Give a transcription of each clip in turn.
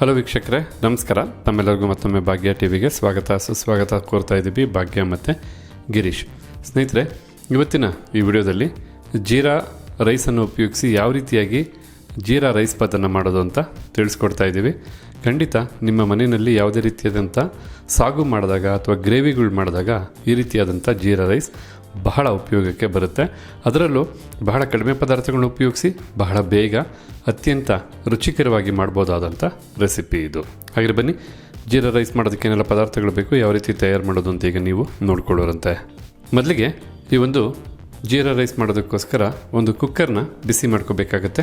Hello ವೀಕ್ಷಕರೇ, ನಮಸ್ಕಾರ. ತಮ್ಮೆಲ್ಲರಿಗೂ ಮತ್ತೊಮ್ಮೆ ಭಾಗ್ಯ ಟಿ ವಿಗೆ ಸ್ವಾಗತ. ಸುಸ್ವಾಗತ ಕೋರ್ತಾ ಇದ್ದೀವಿ ಭಾಗ್ಯ ಮತ್ತು ಗಿರೀಶ್. ಸ್ನೇಹಿತರೆ, ಇವತ್ತಿನ ಈ ವಿಡಿಯೋದಲ್ಲಿ ಜೀರಾ ರೈಸನ್ನು ಉಪಯೋಗಿಸಿ ಯಾವ ರೀತಿಯಾಗಿ ಜೀರಾ ರೈಸ್ ಪದನ್ನು ಮಾಡೋದು ಅಂತ ತಿಳಿಸ್ಕೊಡ್ತಾ ಇದ್ದೀವಿ. ಖಂಡಿತ ನಿಮ್ಮ ಮನೆಯಲ್ಲಿ ಯಾವುದೇ ರೀತಿಯಾದಂಥ ಸಾಗು ಮಾಡಿದಾಗ ಅಥವಾ ಗ್ರೇವಿಗಳು ಮಾಡಿದಾಗ ಈ ರೀತಿಯಾದಂಥ ಜೀರಾ ರೈಸ್ ಬಹಳ ಉಪಯೋಗಕ್ಕೆ ಬರುತ್ತೆ. ಅದರಲ್ಲೂ ಬಹಳ ಕಡಿಮೆ ಪದಾರ್ಥಗಳನ್ನು ಉಪಯೋಗಿಸಿ ಬಹಳ ಬೇಗ ಅತ್ಯಂತ ರುಚಿಕರವಾಗಿ ಮಾಡ್ಬೋದಾದಂಥ ರೆಸಿಪಿ ಇದು. ಹಾಗೆ ಬನ್ನಿ, ಜೀರಾ ರೈಸ್ ಮಾಡೋದಕ್ಕೆ ಏನೆಲ್ಲ ಪದಾರ್ಥಗಳು ಬೇಕು, ಯಾವ ರೀತಿ ತಯಾರು ಮಾಡೋದು ಅಂತ ಈಗ ನೀವು ನೋಡ್ಕೊಳ್ಳೋರಂತೆ. ಮೊದಲಿಗೆ ಈ ಒಂದು ಜೀರಾ ರೈಸ್ ಮಾಡೋದಕ್ಕೋಸ್ಕರ ಒಂದು ಕುಕ್ಕರ್ನ ಬಿಸಿ ಮಾಡ್ಕೋಬೇಕಾಗತ್ತೆ.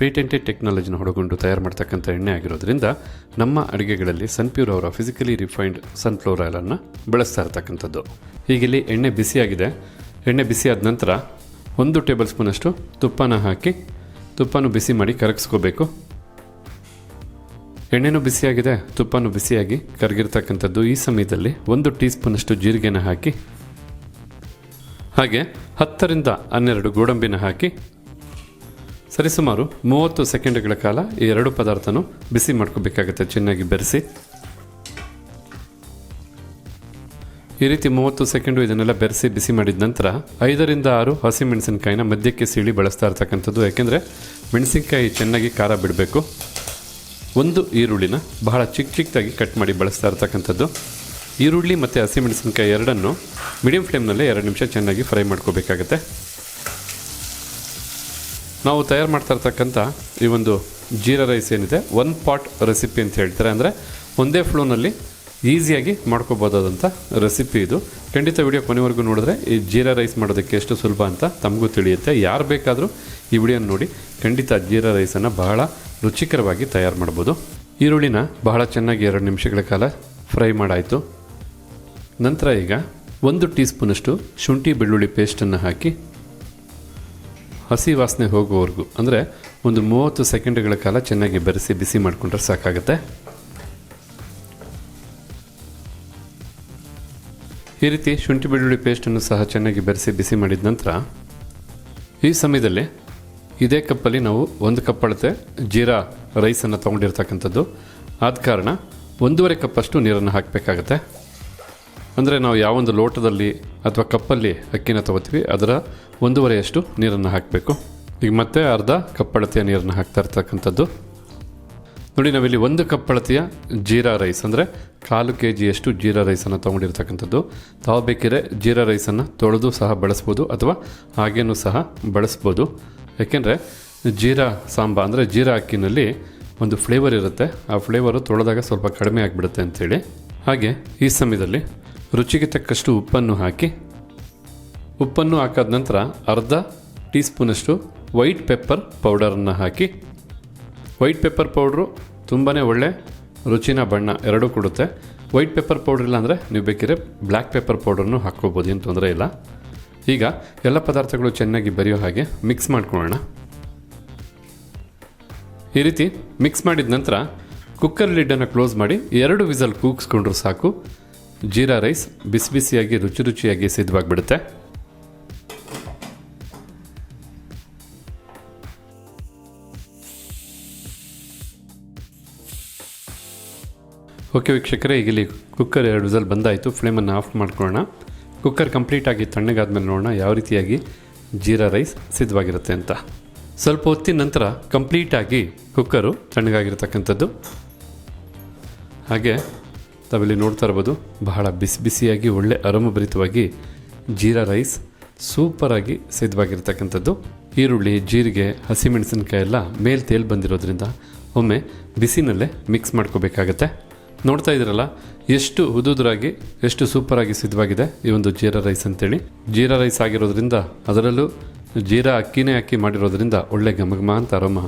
ಪೇಟೆಂಟೆಡ್ ಟೆಕ್ನಾಲಜಿನ ಹೊಡಗೊಂಡು ತಯಾರು ಮಾಡ್ತಕ್ಕಂಥ ಎಣ್ಣೆ ಆಗಿರೋದ್ರಿಂದ ನಮ್ಮ ಅಡುಗೆಗಳಲ್ಲಿ ಸನ್ಪ್ಯೂರ್ ಅವರ ಫಿಸಿಕಲಿ ರಿಫೈನ್ಡ್ ಸನ್ಫ್ಲವರ್ ಆಯಿಲನ್ನು ಬಳಸ್ತಾ ಇರ್ತಕ್ಕಂಥದ್ದು. ಹೀಗಿಲ್ಲಿ ಎಣ್ಣೆ ಬಿಸಿಯಾಗಿದೆ. ಎಣ್ಣೆ ಬಿಸಿಯಾದ ನಂತರ ಒಂದು ಟೇಬಲ್ ಸ್ಪೂನಷ್ಟು ತುಪ್ಪನ ಹಾಕಿ ತುಪ್ಪನೂ ಬಿಸಿ ಮಾಡಿ ಕರಗಿಸ್ಕೋಬೇಕು. ಎಣ್ಣೆನೂ ಬಿಸಿಯಾಗಿದೆ, ತುಪ್ಪನೂ ಬಿಸಿಯಾಗಿ ಕರಗಿರ್ತಕ್ಕಂಥದ್ದು ಈ ಸಮಯದಲ್ಲಿ ಒಂದು ಟೀ ಸ್ಪೂನಷ್ಟು ಜೀರಿಗೆನ ಹಾಕಿ, ಹಾಗೆ ಹತ್ತರಿಂದ ಹನ್ನೆರಡು ಗೋಡಂಬಿನ ಹಾಕಿ ಸರಿಸುಮಾರು ಮೂವತ್ತು ಸೆಕೆಂಡ್ಗಳ ಕಾಲ ಈ ಎರಡು ಪದಾರ್ಥನೂ ಬಿಸಿ ಮಾಡ್ಕೋಬೇಕಾಗುತ್ತೆ. ಚೆನ್ನಾಗಿ ಬೆರೆಸಿ. ಈ ರೀತಿ ಮೂವತ್ತು ಸೆಕೆಂಡು ಇದನ್ನೆಲ್ಲ ಬೆರೆಸಿ ಬಿಸಿ ಮಾಡಿದ ನಂತರ ಐದರಿಂದ ಆರು ಹಸಿ ಮೆಣಸಿನಕಾಯಿನ ಮಧ್ಯಕ್ಕೆ ಸೀಳಿ ಬಳಸ್ತಾ ಇರ್ತಕ್ಕಂಥದ್ದು. ಯಾಕೆಂದರೆ ಮೆಣಸಿನಕಾಯಿ ಚೆನ್ನಾಗಿ ಖಾರ ಬಿಡಬೇಕು. ಒಂದು ಈರುಳ್ಳಿನ ಬಹಳ ಚಿಕ್ಕ ಚಿಕ್ಕದಾಗಿ ಕಟ್ ಮಾಡಿ ಬಳಸ್ತಾ ಇರ್ತಕ್ಕಂಥದ್ದು. ಈರುಳ್ಳಿ ಮತ್ತು ಹಸಿಮೆಣಸಿನಕಾಯಿ ಎರಡನ್ನು ಮೀಡಿಯಂ ಫ್ಲೇಮ್ನಲ್ಲೇ ಎರಡು ನಿಮಿಷ ಚೆನ್ನಾಗಿ ಫ್ರೈ ಮಾಡ್ಕೋಬೇಕಾಗತ್ತೆ. ನಾವು ತಯಾರು ಮಾಡ್ತಾ ಇರ್ತಕ್ಕಂಥ ಈ ಒಂದು ಜೀರಾ ರೈಸ್ ಏನಿದೆ ಒನ್ ಪಾಟ್ ರೆಸಿಪಿ ಅಂತ ಹೇಳ್ತಾರೆ. ಅಂದರೆ ಒಂದೇ ಫ್ಲೋನಲ್ಲಿ ಈಸಿಯಾಗಿ ಮಾಡ್ಕೋಬೋದಾದಂಥ ರೆಸಿಪಿ ಇದು. ಖಂಡಿತ ವಿಡಿಯೋ ಕೊನೆವರೆಗೂ ನೋಡಿದ್ರೆ ಈ ಜೀರಾ ರೈಸ್ ಮಾಡೋದಕ್ಕೆ ಎಷ್ಟು ಸುಲಭ ಅಂತ ತಮಗೂ ತಿಳಿಯುತ್ತೆ. ಯಾರು ಬೇಕಾದರೂ ಈ ವಿಡಿಯೋನ ನೋಡಿ, ಖಂಡಿತ ಜೀರಾ ರೈಸನ್ನು ಬಹಳ ರುಚಿಕರವಾಗಿ ತಯಾರು ಮಾಡ್ಬೋದು. ಈರುಳ್ಳಿನ ಬಹಳ ಚೆನ್ನಾಗಿ ಎರಡು ನಿಮಿಷಗಳ ಕಾಲ ಫ್ರೈ ಮಾಡಾಯಿತು. ನಂತರ ಈಗ ಒಂದು ಟೀ ಸ್ಪೂನಷ್ಟು ಶುಂಠಿ ಬೆಳ್ಳುಳ್ಳಿ ಪೇಸ್ಟನ್ನು ಹಾಕಿ ಹಸಿ ವಾಸನೆ ಹೋಗುವವರೆಗೂ ಅಂದರೆ ಒಂದು ಮೂವತ್ತು ಸೆಕೆಂಡ್ಗಳ ಕಾಲ ಚೆನ್ನಾಗಿ ಬೆರೆಸಿ, ಬಿಸಿ ಮಾಡಿಕೊಂಡ್ರೆ ಸಾಕಾಗುತ್ತೆ. ಈ ರೀತಿ ಶುಂಠಿ ಬೆಳ್ಳುಳ್ಳಿ ಪೇಸ್ಟನ್ನು ಸಹ ಚೆನ್ನಾಗಿ ಬೆರೆಸಿ, ಬಿಸಿ ಮಾಡಿದ ನಂತರ, ಈ ಸಮಯದಲ್ಲಿ ಇದೇ ಕಪ್ಪಲ್ಲಿ ನಾವು ಒಂದು ಕಪ್ ಅಳತೆ ಜೀರಾ ರೈಸನ್ನು ತೊಗೊಂಡಿರ್ತಕ್ಕಂಥದ್ದು. ಆದ ಕಾರಣ ಒಂದೂವರೆ ಕಪ್ಪಷ್ಟು ನೀರನ್ನು ಹಾಕಬೇಕಾಗತ್ತೆ. ಅಂದರೆ ನಾವು ಯಾವೊಂದು ಲೋಟದಲ್ಲಿ ಅಥವಾ ಕಪ್ಪಲ್ಲಿ ಅಕ್ಕಿನ ತಗೋತೀವಿ, ಅದರ ಒಂದೂವರೆಯಷ್ಟು ನೀರನ್ನು ಹಾಕಬೇಕು. ಈಗ ಮತ್ತೆ ಅರ್ಧ ಕಪ್ಪಳತೆಯ ನೀರನ್ನು ಹಾಕ್ತಾ ಇರ್ತಕ್ಕಂಥದ್ದು. ನೋಡಿ, ನಾವಿಲ್ಲಿ ಒಂದು ಕಪ್ಪಳತೆಯ ಜೀರಾ ರೈಸ್ ಅಂದರೆ ಕಾಲು ಕೆ ಜಿಯಷ್ಟು ಜೀರಾ ರೈಸನ್ನು ತೊಗೊಂಡಿರ್ತಕ್ಕಂಥದ್ದು. ತಾವು ಬೇಕಿದ್ರೆ ಜೀರಾ ರೈಸನ್ನು ತೊಳೆದು ಸಹ ಬಳಸ್ಬೋದು ಅಥವಾ ಹಾಗೇನೂ ಸಹ ಬಳಸ್ಬೋದು. ಯಾಕೆಂದರೆ ಜೀರಾ ಸಾಂಬಾ ಅಂದರೆ ಜೀರಾ ಅಕ್ಕಿನಲ್ಲಿ ಒಂದು ಫ್ಲೇವರ್ ಇರುತ್ತೆ. ಆ ಫ್ಲೇವರು ತೊಳೆದಾಗ ಸ್ವಲ್ಪ ಕಡಿಮೆ ಆಗಿಬಿಡುತ್ತೆ ಅಂಥೇಳಿ ಹಾಗೆ ಈ ಸಮಯದಲ್ಲಿ ರುಚಿಗೆ ತಕ್ಕಷ್ಟು ಉಪ್ಪನ್ನು ಹಾಕಿ, ಉಪ್ಪನ್ನು ಹಾಕಾದ ನಂತರ ಅರ್ಧ ಟೀ ಸ್ಪೂನಷ್ಟು ವೈಟ್ ಪೆಪ್ಪರ್ ಪೌಡರನ್ನು ಹಾಕಿ, ವೈಟ್ ಪೆಪ್ಪರ್ ಪೌಡ್ರು ತುಂಬಾ ಒಳ್ಳೆ ರುಚಿನ ಬಣ್ಣ ಎರಡೂ ಕೊಡುತ್ತೆ. ವೈಟ್ ಪೆಪ್ಪರ್ ಪೌಡ್ರ್ ಇಲ್ಲ ಅಂದರೆ ನೀವು ಬೇಕಿದ್ರೆ ಬ್ಲ್ಯಾಕ್ ಪೆಪ್ಪರ್ ಪೌಡ್ರನ್ನು ಹಾಕ್ಕೋಬೋದು, ಏನು ತೊಂದರೆ ಇಲ್ಲ. ಈಗ ಎಲ್ಲ ಪದಾರ್ಥಗಳು ಚೆನ್ನಾಗಿ ಬರೆಯೋ ಹಾಗೆ ಮಿಕ್ಸ್ ಮಾಡ್ಕೊಳ್ಳೋಣ. ಈ ರೀತಿ ಮಿಕ್ಸ್ ಮಾಡಿದ ನಂತರ ಕುಕ್ಕರ್ ಲಿಡ್ಡನ್ನು ಕ್ಲೋಸ್ ಮಾಡಿ ಎರಡು ವಿಸಲ್ ಕೂಗಿಸ್ಕೊಂಡ್ರು ಸಾಕು. ಜೀರಾ ರೈಸ್ ಬಿಸಿ ಬಿಸಿಯಾಗಿ ರುಚಿ ರುಚಿಯಾಗಿ ಸಿದ್ಧವಾಗಿಬಿಡುತ್ತೆ. ಓಕೆ ವೀಕ್ಷಕರೇ ಈಗ ಇಲ್ಲಿ ಕುಕ್ಕರ್ ಎರಡು ವಿಸಲ್ ಬಂದಾಯಿತು. ಫ್ಲೇಮನ್ನು ಆಫ್ ಮಾಡ್ಕೊಳ್ಳೋಣ. ಕುಕ್ಕರ್ ಕಂಪ್ಲೀಟಾಗಿ ತಣ್ಣಗಾದ್ಮೇಲೆ ನೋಡೋಣ ಯಾವ ರೀತಿಯಾಗಿ ಜೀರಾ ರೈಸ್ ಸಿದ್ಧವಾಗಿರುತ್ತೆ ಅಂತ. ಸ್ವಲ್ಪ ಹೊತ್ತಿನ ನಂತರ ಕಂಪ್ಲೀಟಾಗಿ ಕುಕ್ಕರು ತಣ್ಣಗಾಗಿರ್ತಕ್ಕಂಥದ್ದು. ಹಾಗೆ ತಾವಿಲ್ಲಿ ನೋಡ್ತಾ ಇರ್ಬೋದು, ಬಹಳ ಬಿಸಿ ಬಿಸಿಯಾಗಿ, ಒಳ್ಳೆ ಅರಮಭರಿತವಾಗಿ ಜೀರಾ ರೈಸ್ ಸೂಪರಾಗಿ ಸಿದ್ಧವಾಗಿರ್ತಕ್ಕಂಥದ್ದು. ಈರುಳ್ಳಿ, ಜೀರಿಗೆ, ಹಸಿಮೆಣಸಿನ್ಕಾಯಿ ಎಲ್ಲ ಮೇಲೆ ತೇಲ್ ಬಂದಿರೋದ್ರಿಂದ ಒಮ್ಮೆ ಬಿಸಿನಲ್ಲೇ ಮಿಕ್ಸ್ ಮಾಡ್ಕೋಬೇಕಾಗತ್ತೆ. ನೋಡ್ತಾ ಇದ್ದೀರಲ್ಲ, ಎಷ್ಟು ಉದುದುರಾಗಿ ಎಷ್ಟು ಸೂಪರಾಗಿ ಸಿದ್ಧವಾಗಿದೆ ಈ ಒಂದು ಜೀರಾ ರೈಸ್ ಅಂತೇಳಿ. ಜೀರಾ ರೈಸ್ ಆಗಿರೋದ್ರಿಂದ ಅದರಲ್ಲೂ ಜೀರಾ ಅಕ್ಕಿನೇ ಅಕ್ಕಿ ಮಾಡಿರೋದ್ರಿಂದ ಒಳ್ಳೆ ಘಮಘಮ ಅಂತ ಅರಮ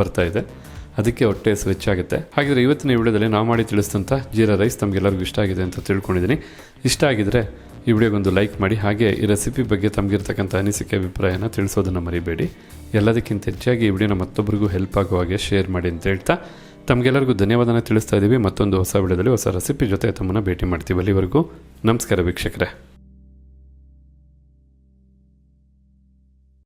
ಬರ್ತಾ ಇದೆ. ಅದಕ್ಕೆ ಹೊಟ್ಟೆ ಸ್ವಿಚ್ ಆಗುತ್ತೆ. ಹಾಗಿದ್ರೆ ಇವತ್ತಿನ ವಿಡಿಯೋದಲ್ಲಿ ನಾವು ಮಾಡಿ ತಿಳಿಸಿದಂಥ ಜೀರಾ ರೈಸ್ ತಮಗೆಲ್ಲರಿಗೂ ಇಷ್ಟ ಆಗಿದೆ ಅಂತ ತಿಳ್ಕೊಂಡಿದ್ದೀನಿ. ಇಷ್ಟ ಆಗಿದ್ರೆ ಈ ವಿಡಿಯೋಗೊಂದು ಲೈಕ್ ಮಾಡಿ, ಹಾಗೆ ಈ ರೆಸಿಪಿ ಬಗ್ಗೆ ತಮಗಿರ್ತಕ್ಕಂಥ ಅನಿಸಿಕೆ, ಅಭಿಪ್ರಾಯನ ತಿಳಿಸೋದನ್ನು ಮರಿಬೇಡಿ. ಎಲ್ಲದಕ್ಕಿಂತ ಹೆಚ್ಚಾಗಿ ಈ ವಿಡಿಯೋನ ಮತ್ತೊಬ್ಬರಿಗೂ ಹೆಲ್ಪ್ ಆಗುವ ಹಾಗೆ ಶೇರ್ ಮಾಡಿ ಅಂತ ಹೇಳ್ತಾ ತಮಗೆಲ್ಲರಿಗೂ ಧನ್ಯವಾದನ ತಿಳಿಸ್ತಾ ಇದ್ದೀವಿ ಮತ್ತೊಂದು ಹೊಸ ವಿಡಿಯೋದಲ್ಲಿ ಹೊಸ ರೆಸಿಪಿ ಜೊತೆ ತಮ್ಮನ್ನು ಭೇಟಿ ಮಾಡ್ತೀವಿ ಅಲ್ಲಿವರೆಗೂ. ನಮಸ್ಕಾರ ವೀಕ್ಷಕರೇ.